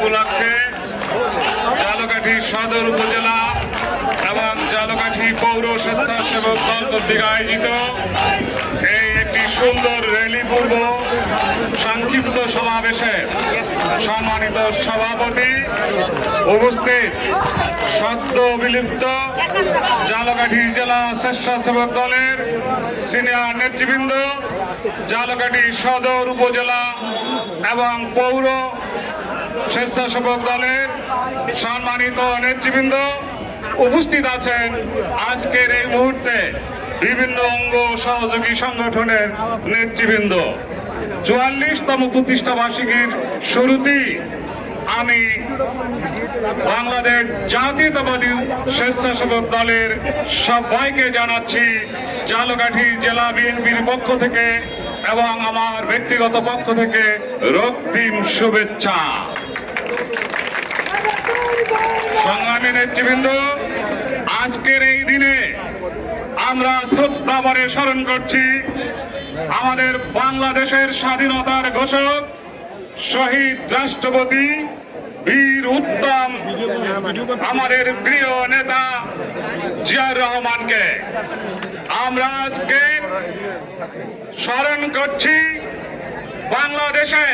উপলক্ষে জালকাঠি সদর উপজেলা এবং জালকাঠি পৌর স্বেচ্ছাসেবক দল কর্তৃক আয়োজিত এই একটি সুন্দর র্যালি পূর্ব সংক্ষিপ্ত সমাবেশে সম্মানিত সভাপতি উপস্থিত সদ্য বিলুপ্ত জালকাঠি জেলা স্বেচ্ছাসেবক দলের সিনিয়র নেতৃবৃন্দ, জালকাঠি সদর উপজেলা এবং পৌর স্বেচ্ছাসেবক দলের সম্মানিত নেতৃবৃন্দ উপস্থিত আছেন আজকের এই মুহূর্তে বিভিন্ন অঙ্গ সহযোগী সংগঠনের নেতৃবৃন্দ। চুয়াল্লিশতম প্রতিষ্ঠা বার্ষিকীর শুরুতেই আমি বাংলাদেশ জাতীয়তাবাদী স্বেচ্ছাসেবক দলের সবাইকে জানাচ্ছি, জালকাঠি জেলা বিএনপির পক্ষ থেকে এবং আমার ব্যক্তিগত পক্ষ থেকে রক্তিম শুভেচ্ছা। সংগ্রামী নেতৃবৃন্দ, আজকের এই দিনে আমরা শ্রদ্ধা স্মরণ করছি আমাদের বাংলাদেশের স্বাধীনতার ঘোষক শহীদ রাষ্ট্রপতি বীর উত্তম, আমাদের প্রিয় নেতা জিয়াউর রহমানকে। আমরা আজকে স্মরণ করছি বাংলাদেশে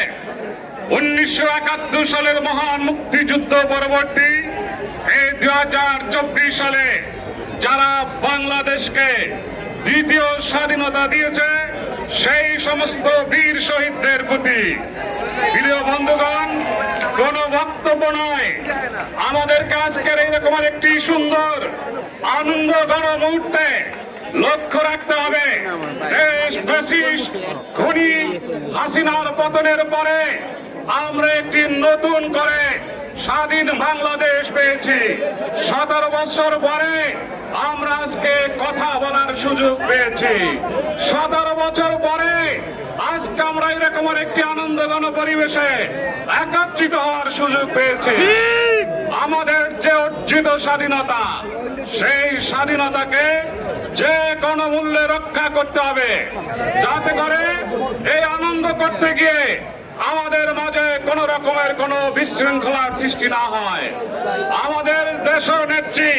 উনিশশো একাত্তর সালের মহান মুক্তিযুদ্ধ পরবর্তী দুই হাজার চব্বিশ সালে যারা বাংলাদেশকে দ্বিতীয় স্বাধীনতা দিয়েছে, সেই সমস্ত বীর শহীদদের প্রতি প্রিয় বন্ধুগণ, কোন বক্তব্য নয়। আমাদেরকে আজকের এইরকম একটি সুন্দর, আনন্দ গণ মুহূর্তে লক্ষ্য রাখতে হবে। হাসিনার পতনের পরে আমরা একটি নতুন করে স্বাধীন বাংলাদেশ পেয়েছি। সতেরো বছর পরে আমরা আজকে কথা বলার সুযোগ পেয়েছি। সতেরো বছর পরে আজকে আমরা এরকম একটি আনন্দঘন পরিবেশে একত্রিত হওয়ার সুযোগ পেয়েছি। আমাদের যে অর্জিত স্বাধীনতা, সেই স্বাধীনতাকে যে কোনো মূল্যে রক্ষা করতে হবে, যাতে করে এই আনন্দ করতে গিয়ে আমাদের মাঝে কোন রকমের কোন বিশৃঙ্খলার সৃষ্টি না হয়। আমাদের দেশ নেত্রী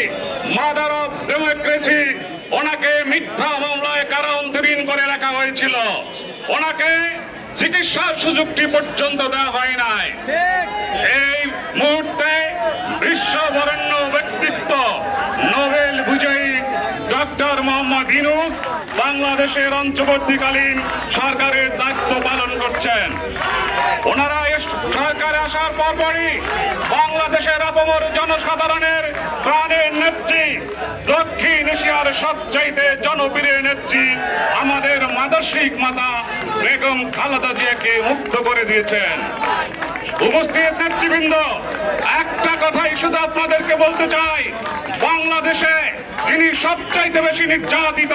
মাদার অফ ডেমোক্রেসি ওনাকে মিথ্যা মামলায় কারা অন্তরীণ করে রাখা হয়েছিল। ওনাকে চিকিৎসার সুযোগটি পর্যন্ত দেওয়া হয় নাই। এই মুহূর্তে বিশ্ববরেণ্য ব্যক্তিত্ব ডক্টর মোহাম্মদ ইনুস বাংলাদেশের অন্তর্বর্তীকালীন সরকারের দায়িত্ব পালন করছেন। ওনারা সরকারে আসার পরপরই বাংলাদেশের অপমর জনসাধারণের প্রাণের নেত্রী, দক্ষিণ এশিয়ার সবচাইতে জনপ্রিয় নেত্রী আমাদের মাদর্শিক মাতা বেগম খালেদা জিয়াকে মুক্ত করে দিয়েছেন। উপস্থিত নেতৃবৃন্দ, একটা কথাই শুধু আপনাদেরকে বলতে চাই, বাংলাদেশে যিনি সবচাইতে বেশি নির্যাতিত।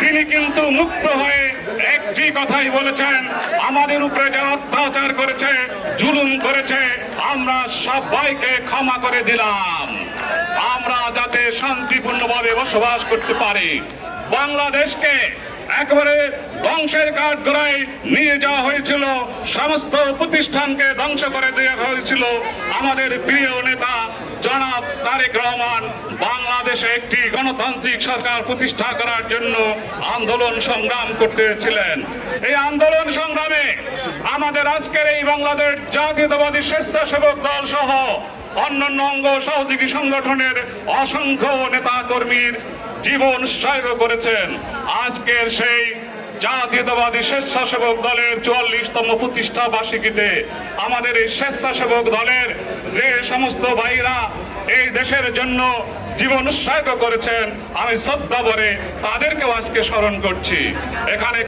তিনি কিন্তু মুক্ত হয়ে একটি কথাই বলেছেন, আমাদের উপরে যারা অত্যাচার করেছে, জুলুম করেছে, আমরা সবাইকে ক্ষমা করে দিলাম। আমরা যাতে শান্তিপূর্ণভাবে বসবাস করতে পারি। বাংলাদেশকে একেবারে ধ্বংসের কাঠ গড়ায় নিয়ে যাওয়া হয়েছিল, সমস্ত প্রতিষ্ঠানকে ধ্বংস করে দেওয়া হয়েছিল। আমাদের প্রিয় নেতা জনাব তারেক রহমান, বাংলাদেশে একটি গণতান্ত্রিক সরকার প্রতিষ্ঠা করার জন্য আন্দোলন সংগ্রাম করতেছিলেন। এই আন্দোলন সংগ্রামে আমাদের আজকের এই বাংলাদেশ জাতীয়তাবাদী স্বেচ্ছাসেবক দল সহ অন্যান্য অঙ্গ সহযোগী সংগঠনের অসংখ্য নেতা কর্মীর জীবন উৎসর্গ করেছেন। আজকের সেই জাতীয়তাবাদী স্বেচ্ছাসেবক দলের চুয়াল্লিশতম প্রতিষ্ঠা বার্ষিকীতে আমাদের এই স্বেচ্ছাসেবক দলের যে সমস্ত ভাইরা এই দেশের জন্য জীবন উৎসাহিত করেছেন, আমি শ্রদ্ধা ভরে তাদেরকেও আজকে স্মরণ করছি। এখানে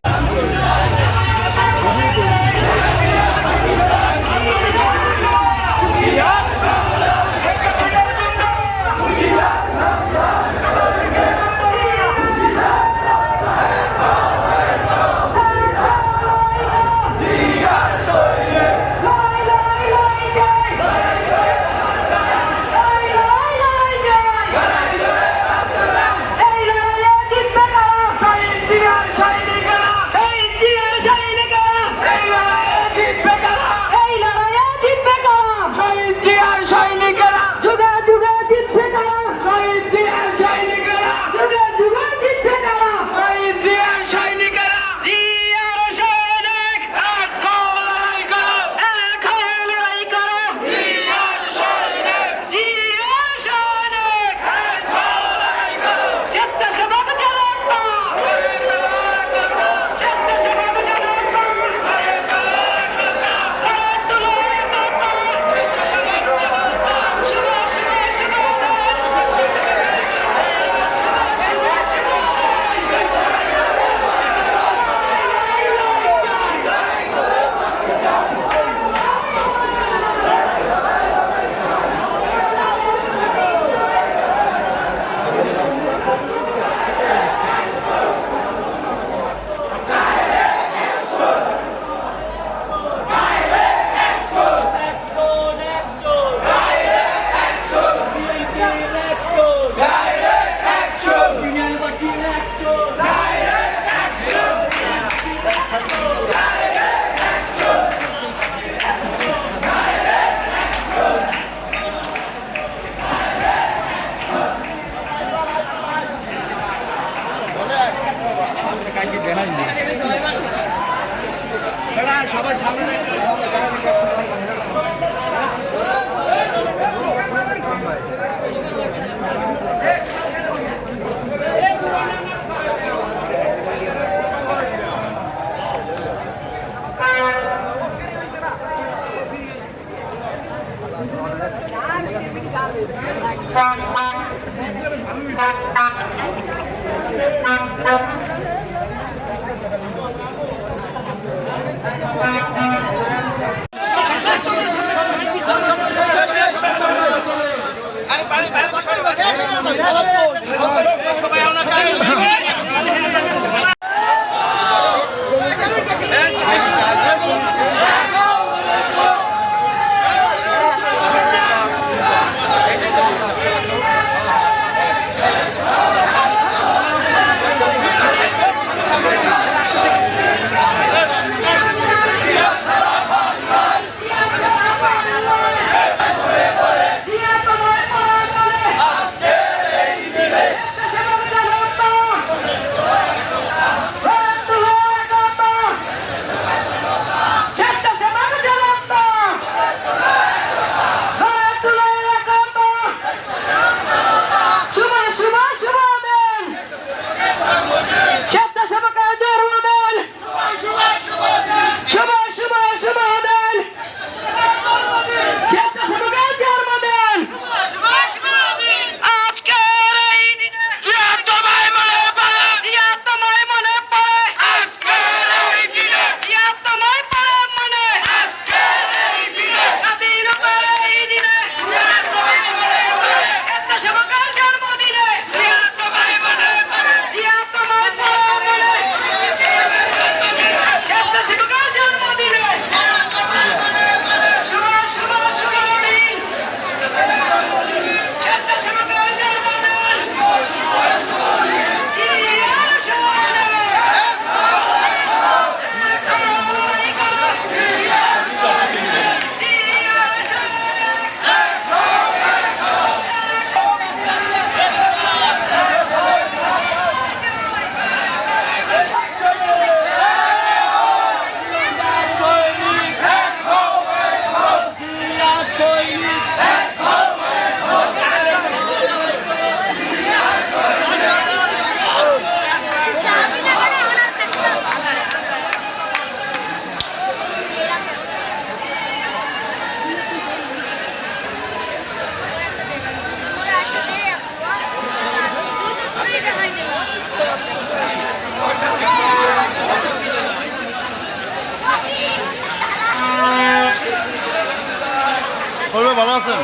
করবে ভালো আছেন?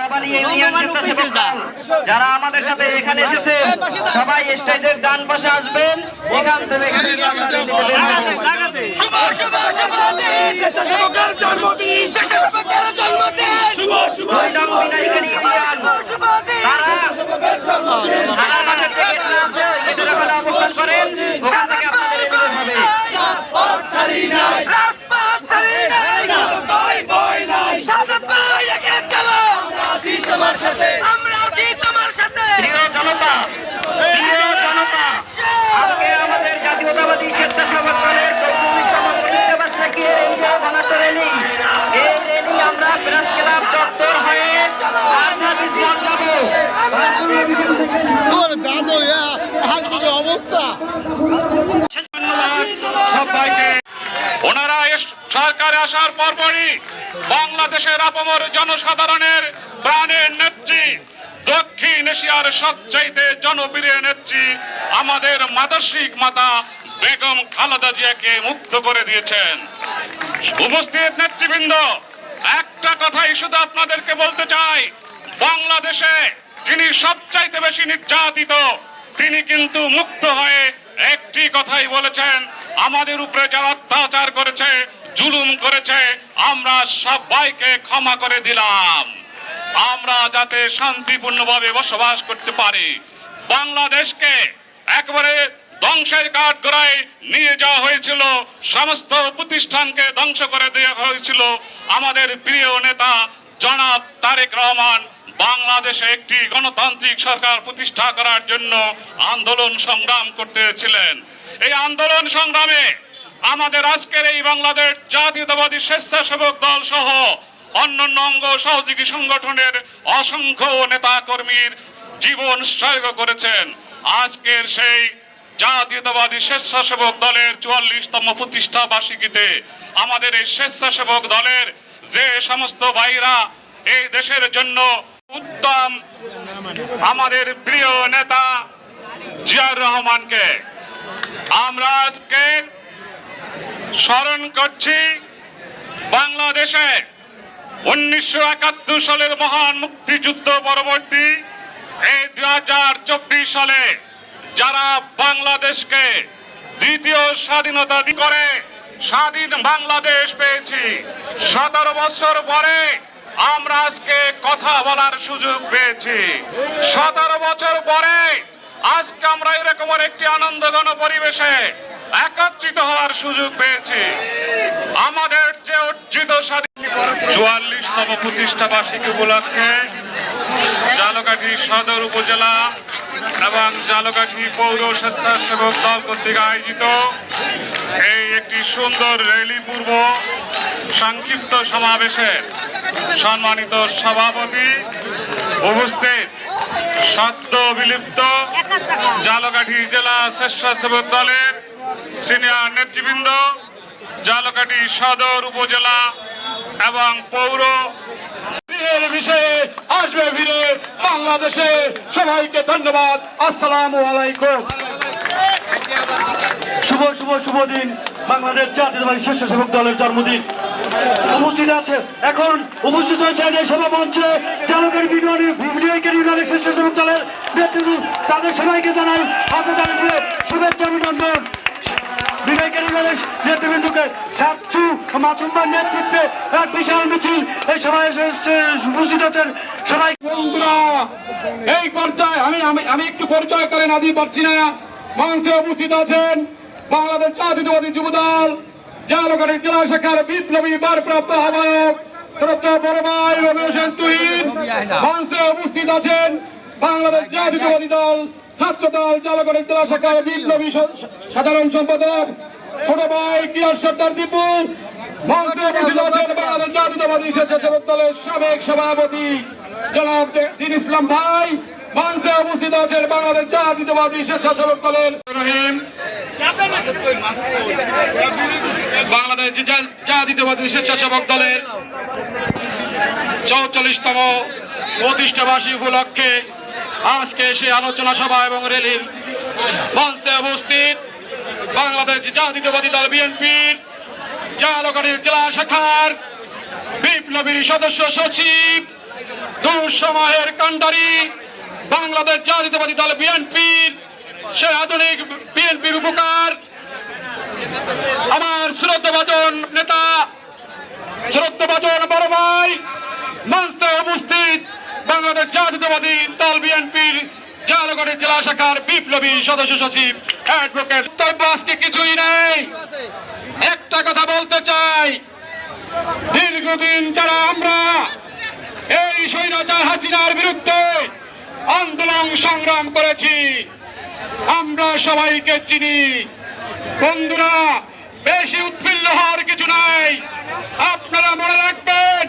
নাবালি ইউনিয়ন স্বেচ্ছাসেবক দল, যারা আমাদের সাথে এখানে এসেছে সবাই স্টেজের ডান পাশে আসবেন এখান থেকে দেবেন। শুভ শুভ শুভ দিন স্বেচ্ছাসেবকের জন্মদিন স্বেচ্ছাসেবকের জন্মদিন শুভ শুভ দুই নং বিনায়িকা ইউনিয়ন, শুভ দিন তারা তারা আমাদের থেকে আসে, এদের ওখানে অবস্থান করেন ওখান থেকে আপনাদের রেলি বের হবে রাজপথ ছাড়ি নাই ভয় ভয় নাই সাদত ভাই একে চলো আমরা আছি তোমার সাথে। আমরা আছি তোমার সাথে। প্রিয় জনতা প্রিয় জনতা আজকে আমাদের জাতীয়তাবাদী স্বেচ্ছাসেবক দলের চৌত্রিশতম প্রতিষ্ঠা বার্ষিকীর এই যে ঘনাত্ম র্যালি এই র্যালি আমরা প্রেস ক্লাব চত্বর হয়ে আজাদ ইসলাম যাব দাদু অবস্থা। সবাইকে। ওনারা সরকারে আসার পরপরই বাংলাদেশের আপমর জনসাধারণের প্রাণের নেত্রী, দক্ষিণ এশিয়ার সবচাইতে জনপ্রিয় নেত্রী আমাদের মাদর্শিক মাতা বেগম খালেদা জিয়াকে মুক্ত করে দিয়েছেন। উপস্থিত নেতৃবৃন্দ, একটা কথাই শুধু আপনাদেরকে বলতে চাই, বাংলাদেশে যিনি সবচাইতে বেশি নির্যাতিত, তিনি কিন্তু মুক্ত হয়ে একটি কথাই বলেছেন, আমাদের উপরে যারা অত্যাচার করেছে, জুলুম করেছে, আমরা সবাইকে ক্ষমা করে দিলাম। আমরা যাতে শান্তিপূর্ণভাবে বসবাস করতে পারি, বাংলাদেশকে একবারে ধ্বংসের কাঠ গড়ায় নিয়ে যাওয়া হয়েছিল, সমস্ত প্রতিষ্ঠানকে ধ্বংস করে দেওয়া হয়েছিল। আমাদের প্রিয় নেতা জনাব তারেক রহমান বাংলাদেশে একটি গণতান্ত্রিক সরকার প্রতিষ্ঠা করার জন্য আন্দোলন সংগ্রাম করতেছিলেন। এই আন্দোলন সংগ্রামে আমাদের আজকের এই বাংলাদেশ জাতীয়তাবাদী স্বেচ্ছাসেবক দল সহ অন্যান্য অঙ্গ সহযোগী সংগঠনের অসংখ্য নেতা কর্মীর জীবন উৎসর্গ করেছেন। আজকের সেই জাতীয়তাবাদী স্বেচ্ছাসেবক দলের চুয়াল্লিশতম প্রতিষ্ঠা বার্ষিকীতে আমাদের এই স্বেচ্ছাসেবক দলের যে সমস্ত ভাইরা এই দেশের জন্য উত্তম আমাদের প্রিয় নেতা জিয়াউর রহমানকে আমরা আজকে স্মরণ করছি বাংলাদেশে উনিশশো একাত্তর সালের মহান মুক্তিযুদ্ধ পরবর্তী এই দুই হাজার চব্বিশ সালে যারা বাংলাদেশকে দ্বিতীয় স্বাধীনতা করে স্বাধীন বাংলাদেশ পেয়েছি, সতেরো বছর পরে আমরা আজকে কথা বলার সুযোগ পেয়েছি। সতেরো বছর পরে আজকে আমরা এরকম একটি আনন্দঘন পরিবেশে একত্রিত হওয়ার সুযোগ পেয়েছি। আমাদের যে অর্জিত স্বাধীন চুয়াল্লিশতম প্রতিষ্ঠা বার্ষিকী উপলক্ষে জালকাঠি সদর উপজেলা এবং জালকাঠি পৌর স্বেচ্ছাসেবক দল কর্তৃক আয়োজিত এই একটি সুন্দর র্যালি পূর্ব সংক্ষিপ্ত সমাবেশে সম্মানিত সভাপতি উপস্থিত। সদ্য বিলুপ্ত জালকাঠি জেলা স্বেচ্ছাসেবক দলের সিনিয়র নেতৃবৃন্দ, জালকাঠি সদর উপজেলা এবং পৌর। বিষয়ে আসবে ফিরে বাংলাদেশে। সবাইকে ধন্যবাদ। আসসালামু আলাইকুম। শুভ শুভ শুভ দিন বাংলাদেশ জাতীয়তাবাদী স্বেচ্ছাসেবক দলের জন্মদিন। উপস্থিত আছে, এখন উপস্থিত হয়েছে এই সভা মঞ্চে চালকের ভিডিওকের ইউনিয়নের স্বেচ্ছাসেবক দলের নেতৃত্ব। তাদের সবাইকে জানাই হাতে দাঁড়িয়ে শুভেচ্ছা, অভিনন্দন। ইউনিয়নের নেতৃবৃন্দকে সাতচু মাসুম্বার নেতৃত্বে এক বিশাল মিছিল। এই সভায় উপস্থিত আছেন সবাই। এই পর্যায়ে আমি আমি আমি একটু পরিচয় করে না দিয়ে পারছি না। মঞ্চে উপস্থিত আছেন বাংলাদেশ জাতীয়তাবাদী যুবদল জালগড়ি জেলা শাখার বিপ্লবী বারপ্রাপ্ত আহ্বায়ক শ্রদ্ধা বড় ভাই রবি তুহিন। মঞ্চে উপস্থিত আছেন বাংলাদেশ জাতীয়তাবাদী দল ছাত্র দল জালগড়ি জেলা শাখার বিপ্লবী সাধারণ সম্পাদক ছোট ভাই সর্দার দীপু সাবেক সভাপতি ইসলাম ভাই আছেন বাংলাদেশ দলের রহিম। বাংলাদেশ দলের চৌচল্লিশতম প্রতিষ্ঠা বার্ষিকী উপলক্ষে আজকে সে আলোচনা সভা এবং র্যালির মঞ্চে উপস্থিত। বাংলাদেশ জাতীয়তাবাদী দল বিএনপির জালগড়ের জেলা শাখার বিপ্লবী সদস্য সচিব, দুঃসময়ের কান্ডারি বাংলাদেশ জাতীয়তাবাদী দল বিএনপির সে আধুনিক বিএনপির উপকার। আমার শ্রদ্ধাভাজন নেতা শ্রদ্ধাভাজন বড় ভাই, মঞ্চে উপস্থিত বাংলাদেশ জাতীয়তাবাদী দল বিএনপির জালগড়ের জেলা শাখার বিপ্লবী সদস্য সচিব অ্যাডভোকেট তবে আজকে কিছুই নেই। একটা কথা বলতে চাই। দীর্ঘদিন যারা আমরা এই স্বৈরাচার হাসিনার বিরুদ্ধে আন্দোলন সংগ্রাম করেছি, আমরা সবাইকে চিনি। বন্ধুরা, বেশি উৎফুল্ল হওয়ার কিছু নাই। আপনারা মনে রাখবেন,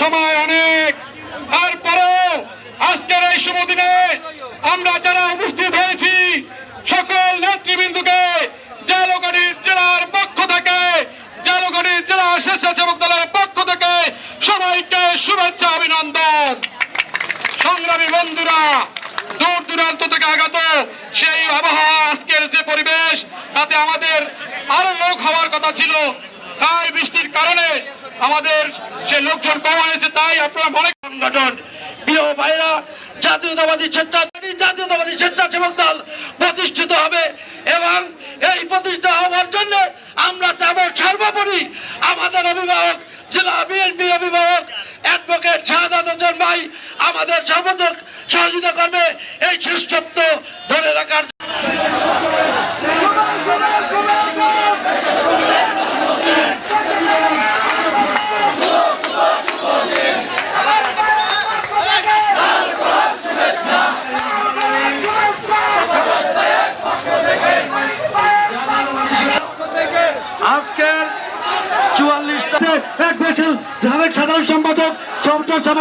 সময় অনেক। তারপরেও আজকের এই শুভ দিনে আমরা যারা উপস্থিত হয়েছি, সকল নেতৃবৃন্দকে জালগাড়ি জেলার পক্ষ থেকে জালগাড়ি জেলা স্বেচ্ছাসেবক দলের পক্ষ থেকে সবাইকে শুভেচ্ছা অভিনন্দন। সংগ্রামী বন্ধুরা, দূর দূরান্ত থেকে আগত সেই আবহাওয়া, আজকের যে পরিবেশ, তাতে আমাদের আরও লোক হওয়ার কথা ছিল। তাই বৃষ্টির কারণে আমাদের সে লোকজন কম হয়েছে, তাই আপনারা মনে সংগঠন প্রিয় ভাইরা জাতীয়তাবাদী স্বেচ্ছাসেবী জাতীয়তাবাদী স্বেচ্ছাসেবক দল প্রতিষ্ঠিত হবে এবং এই প্রতিষ্ঠা হওয়ার জন্য আমরা চাবো সর্বোপরি আমাদের অভিভাবক, জেলা বিএনপি অভিভাবক অ্যাডভোকেট শাহাদ ভাই আমাদের সর্বোচ্চ সহযোগিতা করবে এই শ্রেষ্ঠত্ব ধরে রাখার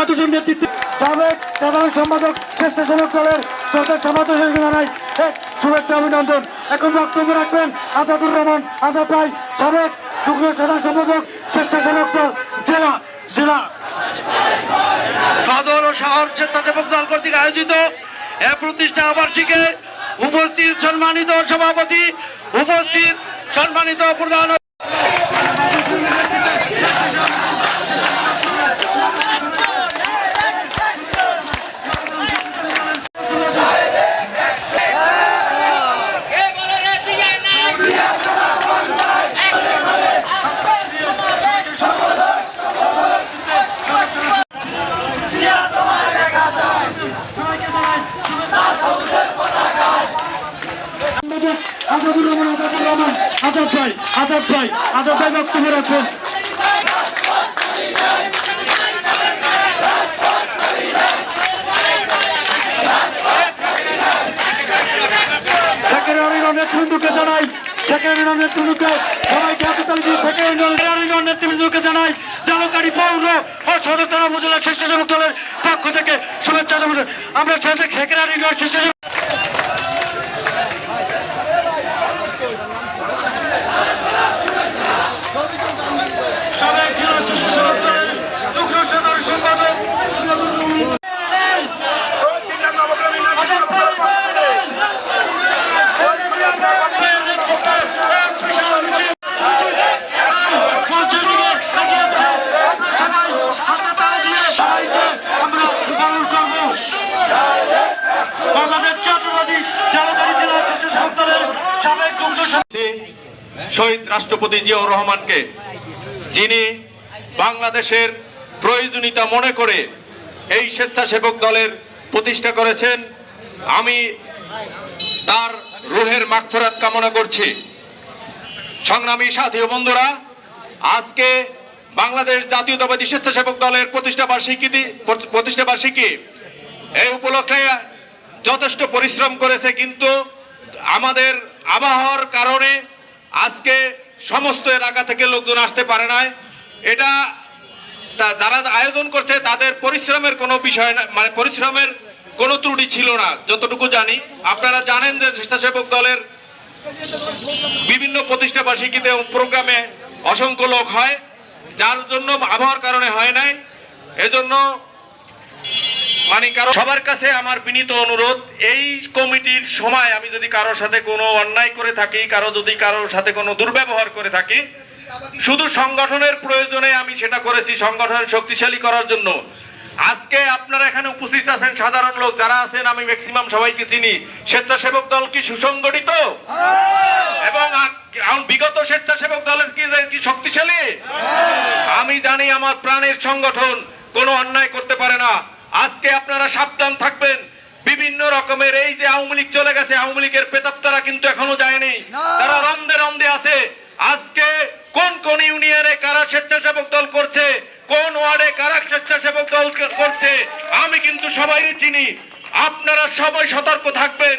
সাবেক সাধারণ সম্পাদক, স্বেচ্ছাসেবক দলের সরকার সমাবেশ জানাই শুভেচ্ছা, অভিনন্দন। এখন বক্তব্য রাখবেন আজাদুর রহমান, আজাদ ভাই, সাবেক যুগ্ম সাধারণ সম্পাদক, স্বেচ্ছাসেবক দল, জেলা জেলা। ও শহর স্বেচ্ছাসেবক দল কর্তৃক আয়োজিত এ প্রতিষ্ঠা বার্ষিকে উপস্থিত সম্মানিত সভাপতি, উপস্থিত সম্মানিত প্রধান আজাদুর রহমান আজাদুর রহমান আজাদ ভাই আজাদ ভাই আজাদ ভাই বক্তব্য রাখবেন সেক্রেটারির নেতৃবৃন্দকে জানাই সেক্রেটারির নেতৃবৃন্দকে সবাইকে হাততালি দিয়ে সেক্রেটারির নেতৃবৃন্দকে জানাই পৌর ও সদর থানা উপজেলা স্বেচ্ছাসেবক দলের পক্ষ থেকে শুভেচ্ছা আমরা সেক্রেটারির শহীদ রাষ্ট্রপতি জিয়াউর রহমানকে, যিনি বাংলাদেশের প্রয়োজনীয়তা মনে করে এই স্বেচ্ছাসেবক দলের প্রতিষ্ঠা করেছেন, আমি তার রুহের মাগফিরাত কামনা করছি। সংগ্রামী সাথী বন্ধুরা, আজকে বাংলাদেশ জাতীয়তাবাদী স্বেচ্ছাসেবক দলের প্রতিষ্ঠা বার্ষিকী প্রতিষ্ঠা বার্ষিকী এই উপলক্ষে যথেষ্ট পরিশ্রম করেছে, কিন্তু আমাদের আবহাওয়ার কারণে আজকে সমস্ত এলাকা থেকে লোকজন আসতে পারে না এটা যারা আয়োজন করছে, তাদের পরিশ্রমের কোনো বিষয় না মানে পরিশ্রমের কোনো ত্রুটি ছিল না, যতটুকু জানি। আপনারা জানেন যে স্বেচ্ছাসেবক দলের বিভিন্ন প্রতিষ্ঠা বার্ষিকীতে প্রোগ্রামে অসংখ্য লোক হয়, যার জন্য আবহাওয়ার কারণে হয় নাই। এজন্য মানে কারও সবার কাছে আমার বিনীত অনুরোধ, এই কমিটির সময় আমি যদি কারোর সাথে কোনো অন্যায় করে থাকি, কারও যদি কারোর সাথে কোনো দুর্ব্যবহার করে থাকি, শুধু সংগঠনের প্রয়োজনে আমি সেটা করেছি, সংগঠন শক্তিশালী করার জন্য। আজকে আপনারা এখানে উপস্থিত আছেন সাধারণ লোক, যারা আছেন, আমি ম্যাক্সিমাম সবাইকে চিনি। স্বেচ্ছাসেবক দল কি সুসংগঠিত? এবং বিগত স্বেচ্ছাসেবক দলের কি শক্তিশালী? আমি জানি আমার প্রাণের সংগঠন কোনো অন্যায় করতে পারে না। আজকে আপনারা সাবধান থাকবেন। বিভিন্ন রকমের এই যে আওয়ামী লীগ চলে গেছে আওয়ামী লীগের পেতাত্তারা কিন্তু এখনও যায়নি। তারা রন্দে রন্দে আছে। আজকে কোন কোন ইউনিয়নে কারা স্বেচ্ছাসেবক দল করছে কোন ওয়ার্ডে কারা স্বেচ্ছাসেবক দল করছে আমি কিন্তু সবাই চিনি। আপনারা সবাই সতর্ক থাকবেন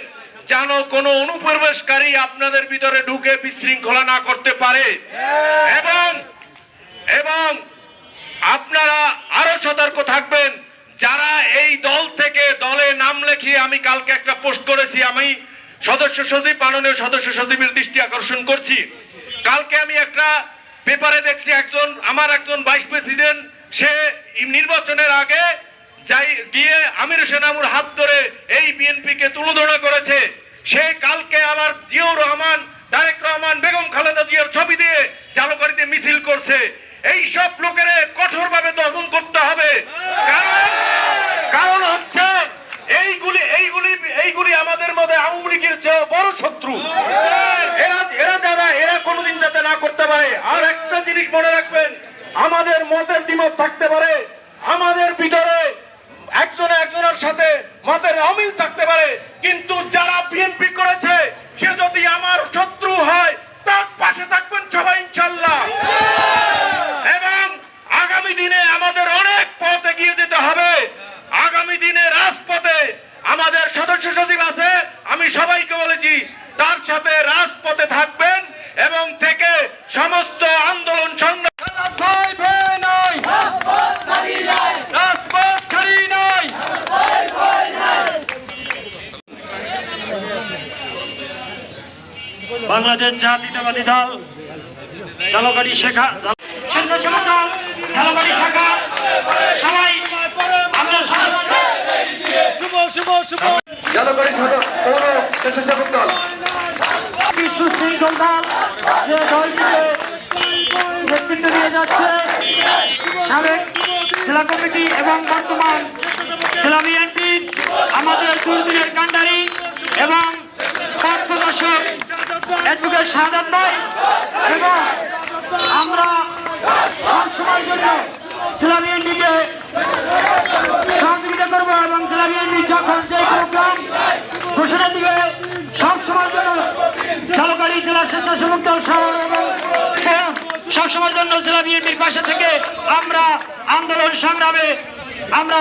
যেন কোনো অনুপ্রবেশকারী আপনাদের ভিতরে ঢুকে বিশৃঙ্খলা না করতে পারে। এবং এবং আপনারা আরও সতর্ক থাকবেন। যারা এই দল থেকে দলে নাম লেখিয়ে আমি কালকে একটা পোস্ট করেছি, আমি সদস্য সচিব, মাননীয় সদস্য সচিবের দৃষ্টি আকর্ষণ করছি। কালকে আমি একটা পেপারে দেখছি একজন, আমার একজন ভাইস প্রেসিডেন্ট, সে নির্বাচনের আগে যাই গিয়ে আমির সেনামুর হাত ধরে এই বিএনপি কে তুলোধনা করেছে। সে কালকে আবার জিয়াউর রহমান, তারেক রহমান, বেগম খালেদা জিয়ার ছবি দিয়ে জালকারিতে মিছিল করছে। এই সব লোকের কঠোরভাবে দমন করতে হবে। কারণ কারণ হচ্ছে এইগুলি এইগুলি এইগুলি আমাদের মধ্যে আওয়ামী লীগের চেয়ে বড় শত্রু। এরা এরা যারা, এরা কোনোদিন যাতে না করতে পারে। আর একটা জিনিস মনে রাখবেন, আমাদের মতের দ্বিমত থাকতে পারে। আমাদের ভিতরে একজনে একজনের সাথে মতের অমিল থাকতে পারে। কিন্তু যারা বিএনপি করেছে, সে যদি আমার শত্রু হয়, তার পাশে থাকবেন সবাই, ইনশাল্লাহ। এবং আগামী দিনে আমাদের অনেক পথ এগিয়ে যেতে হবে। আগামী দিনে রাজপথে আমাদের সদস্য সচিব আছে আমি সবাইকে বলেছি তার সাথে রাজপথে থাকবেন এবং থেকে সমস্ত আন্দোলন বাংলাদেশ জাতীয়তাবাদী দল চালকারী শেখা অ্যাডভোকেট শাহাদ ভাই এবং আমরা সবসময়ের জন্য জেলা বিএনপিকে সহযোগিতা করব এবং জেলা বিএনপি যখন যে প্রোগ্রাম ঘোষণা দিবে সব সময়ের জন্য ঝালকাড়ি জেলা স্বেচ্ছাসেবক দল শহর এবং সব সময়ের জন্য জেলা বিএনপির পাশে থেকে আমরা আন্দোলন সংগ্রামে আমরা